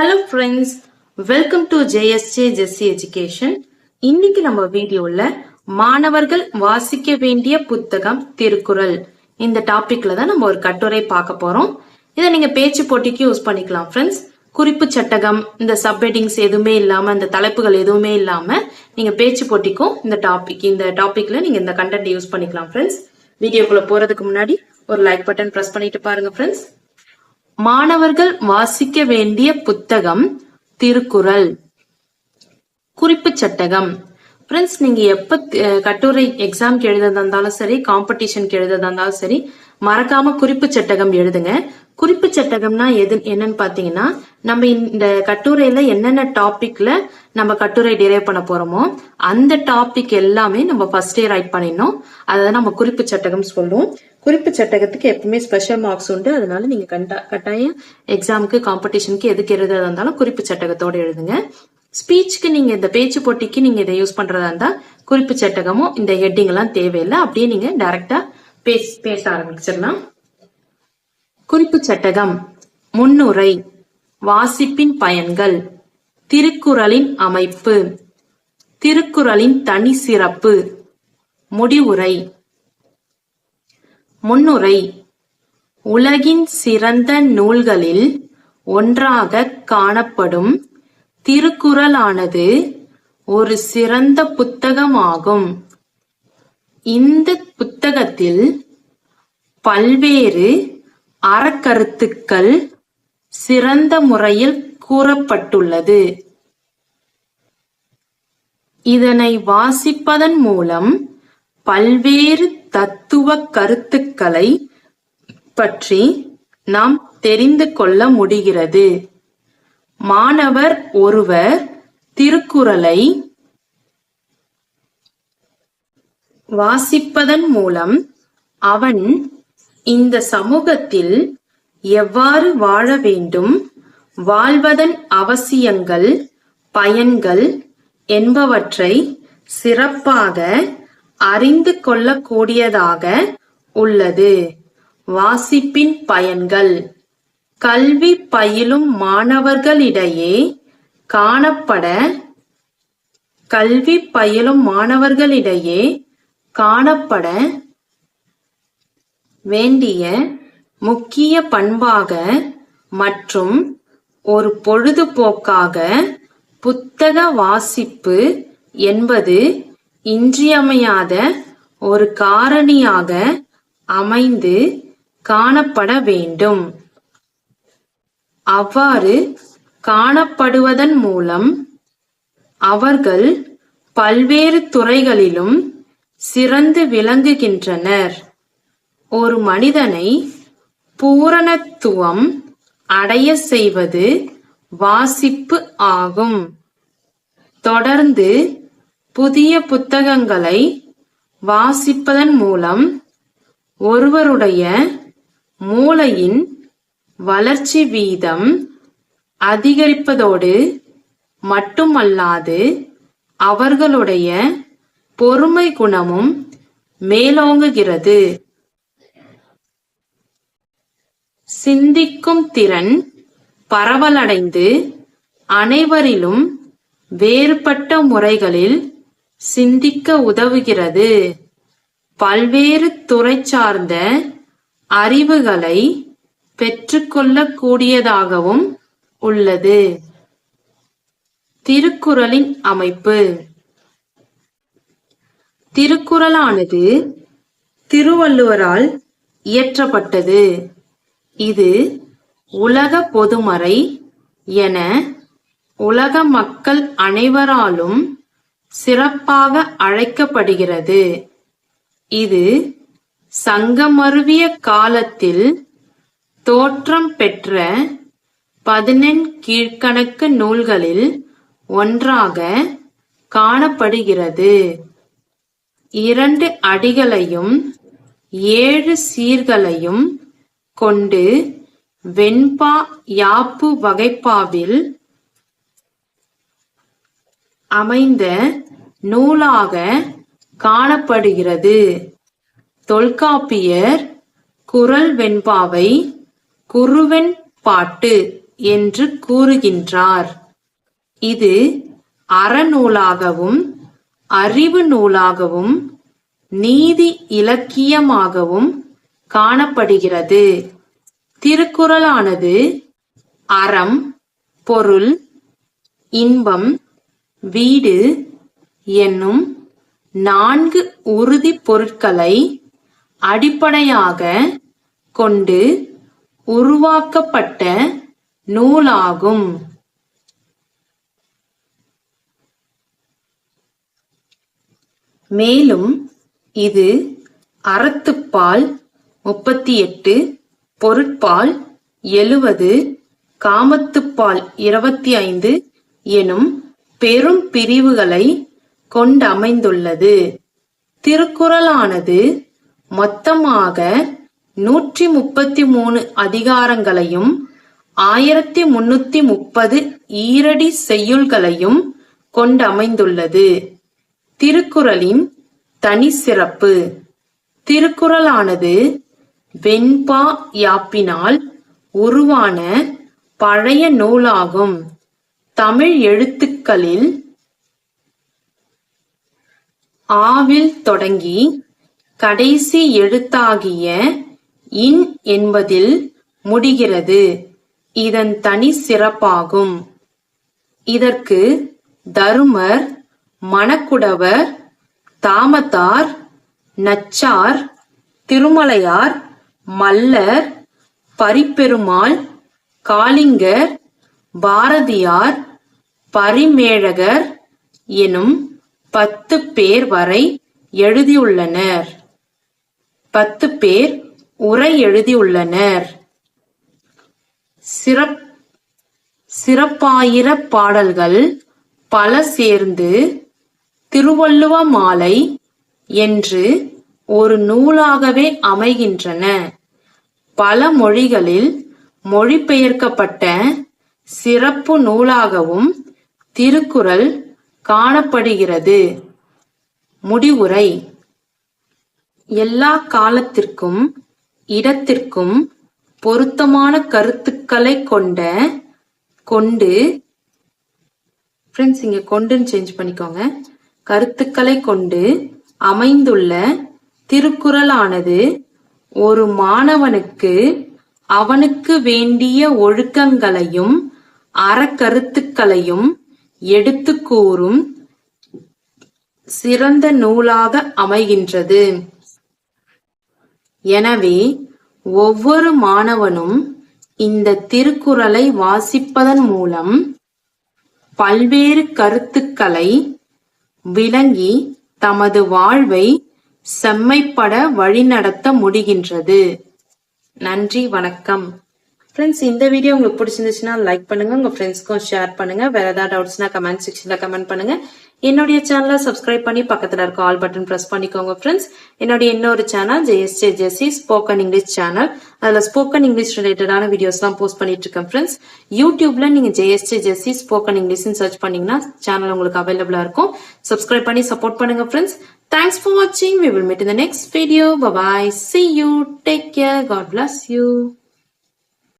Hello friends welcome to JSJ Jessy education இன்னைக்கு நம்ம வீடியோல மாணவர்கள் வாசிக்க வேண்டிய புத்தகம் திருக்குறள். இந்த டாபிக்ல தான் நம்ம ஒரு கட்டுரை பார்க்க போறோம். இதை நீங்க பேச்சு போட்டிக்கு யூஸ் பண்ணிக்கலாம் ஃப்ரெண்ட்ஸ் குறிப்பு சட்டகம் இந்த சப்ஹெட்டிங்ஸ் எதுவுமே இல்லாம இந்த தலைப்புகள் எதுவுமே இல்லாம நீங்க பேச்சு போட்டிக்கும் இந்த டாபிக் இந்த டாபிக்ல நீங்க இந்த கண்டென்ட் யூஸ் பண்ணிக்கலாம் ஃப்ரெண்ட்ஸ் வீடியோக்குள்ள போறதுக்கு முன்னாடி ஒரு லைக் பட்டன் பிரஸ் பண்ணிட்டு பாருங்க ஃப்ரெண்ட்ஸ் மாணவர்கள் வாசிக்க வேண்டிய புத்தகம் திருக்குறள். குறிப்பு சட்டகம். ஃப்ரெண்ட்ஸ் நீங்க எப்ப கட்டுரை எக்ஸாம்க்கு எழுதுறதா இருந்தாலும் சரி காம்படிஷனுக்கு எழுதுறதா இருந்தாலும் சரி மறக்காம குறிப்பு சட்டகம் எழுதுங்க. குறிப்பு சட்டகம்னா எது என்னன்னு பாத்தீங்கன்னா நம்ம இந்த கட்டுரையில என்னென்ன டாபிக்ல நம்ம கட்டுரை டிரைவ் பண்ண போறோமோ அந்த டாபிக் எல்லாமே நம்ம ஃபர்ஸ்டே ரைட் பண்ணிடணும். அதை நம்ம குறிப்பு சட்டகம் சொல்லுவோம் குறிப்பு சட்டகத்துக்கு எப்பவுமே ஸ்பெஷல் மார்க்ஸ் உண்டு. அதனால நீங்க கண்டா- கட்டாயம் எக்ஸாமுக்கு காம்படிஷனுக்கு எதுக்கு எழுதுறதா இருந்தாலும் குறிப்பு சட்டகத்தோட எழுதுங்க. ஸ்பீச்சுக்கு நீங்க இந்த பேச்சு போட்டிக்கு நீங்க இதை யூஸ் பண்றதா இருந்தா குறிப்பு சட்டகமும் இந்த ஹெட்டிங் எல்லாம் தேவையில்லை. அப்படியே நீங்க டைரக்டா பேச பேச ஆரம்பிச்சிடலாம். குறிப்பு சட்டகம் முன்னுரை வாசிப்பின் பயன்கள் திருக்குறளின் அமைப்பு திருக்குறளின் தனி சிறப்பு முடிவுரை முன்னுரை. உலகின் சிறந்த நூல்களில் ஒன்றாக காணப்படும் திருக்குறளானது ஒரு சிறந்த புத்தகமாகும். இந்த புத்தகத்தில் பல்வேறு அறக்கருத்துக்கள் சிறந்த முறையில் கூறப்பட்டுள்ளது. இதனை வாசிப்பதன் மூலம் பல்வேறு தத்துவ கருத்துக்களை பற்றி நாம் தெரிந்து கொள்ள முடிகிறது. மாணவர் ஒருவர் திருக்குறளை வாசிப்பதன் மூலம் அவன் இந்த சமூகத்தில் எவ்வாறு வாழ வேண்டும் வாழ்வதன் அவசியங்கள் பயன்கள் என்பவற்றை சிறப்பாக அறிந்து கொள்ளக்கூடியதாக உள்ளது. வாசிப்பின் பயன்கள். கல்வி பயிலும் மாணவர்களிடையே காணப்பட கல்வி பயிலும் மாணவர்களிடையே காணப்பட வேண்டிய முக்கிய பண்பாக மற்றும் ஒரு பொழுதுபோக்காக புத்தக வாசிப்பு என்பது இன்றியமையாத ஒரு காரணியாக அமைந்து காணப்பட வேண்டும். அவ்வாறு காணப்படுவதன் மூலம் அவர்கள் பல்வேறு துறைகளிலும் சிறந்து விளங்குகின்றனர். ஒரு மனிதனை பூரணத்துவம் அடைய செய்வது வாசிப்பு ஆகும். தொடர்ந்து புதிய புத்தகங்களை வாசிப்பதன் மூலம் ஒருவருடைய மூளையின் வளர்ச்சி வீதம் அதிகரிப்பதோடு மட்டுமல்லாது அவர்களுடைய பொறுமை குணமும் மேலோங்குகிறது. சிந்திக்கும் திறன் பரவலடைந்து அனைவரிலும் வேறுபட்ட முறைகளில் சிந்திக்க உதவுகிறது. பல்வேறு துறை சார்ந்த அறிவுகளை பெற்றுக்கொள்ளக்கூடியதாகவும் உள்ளது. திருக்குறளின் அமைப்பு. திருக்குறளானது திருவள்ளுவரால் இயற்றப்பட்டது. இது உலக பொதுமறை என உலக மக்கள் அனைவராலும் சிறப்பாக அழைக்கப்படுகிறது. இது சங்கமருவிய காலத்தில் தோற்றம் பெற்ற பதினெண் கீழ்க்கணக்கு நூல்களில் ஒன்றாக காணப்படுகிறது. இரண்டு அடிகளையும் ஏழு சீர்களையும் கொண்டு வெண்பா யாப்பு வகைப்பாவில் அமைந்த நூலாக காணப்படுகிறது. தொல்காப்பியர் குறள் வெண்பாவை குறுவெண் பாட்டு என்று கூறுகின்றார். இது அறநூலாகவும் அறிவு நூலாகவும் நீதி இலக்கியமாகவும் காணப்படுகிறது. திருக்குறளானது அறம் பொருள் இன்பம் வீடு என்னும் நான்கு உறுதி பொருட்களை அடிப்படையாக கொண்டு உருவாக்கப்பட்ட நூலாகும். மேலும் இது அறத்துப்பால் முப்பத்தி எட்டு பொருட்பால் எழுவது காமத்துப்பால் இருபத்தி ஐந்து எனும் பெரும் பிரிவுகளை கொண்டமைந்துள்ளது. திருக்குறளானது மொத்தமாக நூற்றி முப்பத்தி மூணு அதிகாரங்களையும் ஆயிரத்தி முன்னூத்தி முப்பது ஈரடி செய்யுள்களையும் கொண்டமைந்துள்ளது. திருக்குறளின் தனி சிறப்பு திருக்குறளானது வெண்பா யாப்பினால் உருவான பழைய நூலாகும். தமிழ் எழுத்துக்களில் ஆவில் தொடங்கி கடைசி எழுத்தாகிய இன் என்பதில் முடிகிறது. இதன் தனி சிறப்பாகும். இதற்கு தருமர் மணக்குடவர் தாமத்தார் நச்சார் திருமலையார் மல்லர் பரிப்பெருமாள் காளிங்கர் பாரதியார் பரிமேழகர் எனும் பத்து பேர் வரை எழுதியுள்ளனர். பத்து பேர் உரை எழுதியுள்ளனர். சிறப் சிறப்பாயிர பாடல்கள் பல சேர்ந்து திருவள்ளுவ மாலை என்று ஒரு நூலாகவே அமைகின்றன. பல மொழிகளில் மொழிபெயர்க்கப்பட்ட சிறப்பு நூலாகவும் திருக்குறள் காணப்படுகிறது. முடிவுரை. எல்லா காலத்திற்கும் இடத்திற்கும் பொருத்தமான கருத்துக்களை கொண்ட கொண்டு ஃப்ரெண்ட்ஸ் இங்க கொண்டுன்னு சேஞ்ச் பண்ணிக்கோங்க. கருத்துக்களை கொண்டு அமைந்துள்ள திருக்குறளானது ஒரு மாணவனுக்கு அவனுக்கு வேண்டிய ஒழுக்கங்களையும் அறக்கருத்துக்களையும் எடுத்து கூறும் சிறந்த நூலாக அமைகின்றது. எனவே ஒவ்வொரு மாணவனும் இந்த திருக்குறளை வாசிப்பதன் மூலம் பல்வேறு கருத்துக்களை விளங்கி தமது வாழ்வை செம்மைப்பட வழிநடத்த முடிகின்றது. நன்றி வணக்கம். ஃப்ரெண்ட்ஸ் இந்த வீடியோ உங்களுக்கு பிடிச்சிருந்துச்சுன்னா லைக் பண்ணுங்க உங்க ஃப்ரெண்ட்ஸ்க்கும் ஷேர் பண்ணுங்க. வேற ஏதாவது டவுட்ஸ்னா கமெண்ட் செக்ஷன்ல கமெண்ட் பண்ணுங்க. என்னுடைய சேனலை சப்ஸ்கிரைப் பண்ணி பக்கத்துல இருக்க ஆல் பட்டன் பிரஸ் பண்ணிக்கோங்க ஃப்ரெண்ட்ஸ் என்னுடைய இன்னொரு channel JSJ JC spoken English channel அதுல ஸ்போக்கன் இங்கிலீஷ் ரிலேட்டடான வீடியோஸ்லாம் போஸ்ட் பண்ணிட்டு இருக்கேன் ஃப்ரெண்ட்ஸ் யூடியூப்ல நீங்க ஜேஎஸ்ஜே ஜெசி ஸ்போக்கன் இங்கிலீஷ்னு சர்ச் பண்ணீங்கன்னா சேனல் உங்களுக்கு அவைலபிளா இருக்கும். சப்ஸ்கிரைப் பண்ணி சப்போர்ட் பண்ணுங்க ஃப்ரெண்ட்ஸ் தேங்க்ஸ் ஃபார் வாட்சிங் we will meet in the next video bye bye see you take care God bless you